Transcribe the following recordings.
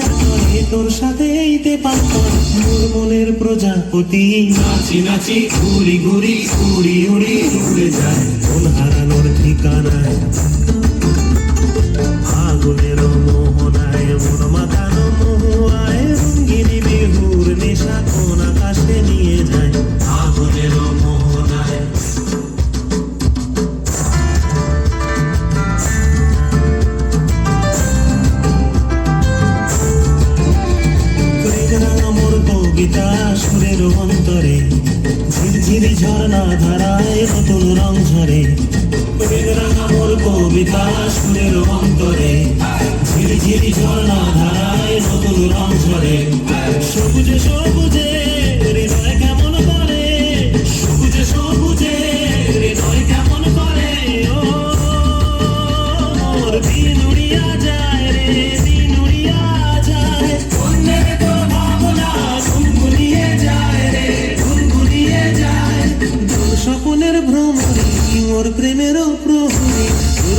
আশা তোর সাথে এইতে পারতো মোর মনের প্রজাপতি। নাচি নাচি ঘুরি ঘুরি উড়ি উড়ি উড়ে যায়। কোন হারানোর ঠিকানায়। কবিতা সুরের অন্তরে, ঝিরঝিরি ঝর্ণা ধারায় নতুন রং ঝরে। মোর কবিতা সুরের অন্তরে, ঝিরঝিরি ঝর্ণা ধারায় নতুন রং ঝরে।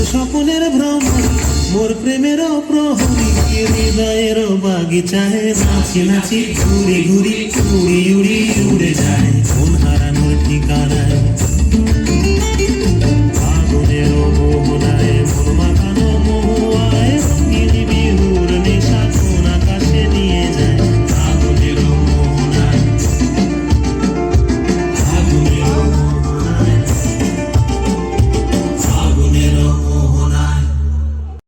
স্বপনের ভ্রমণ মোর প্রেমের প্রহরী, হৃদয়ের বাগিচায় নাচি নাচি, ঘুরি ঘুরি, উড়ি উড়ি উড়ে যায়। মন হারানোর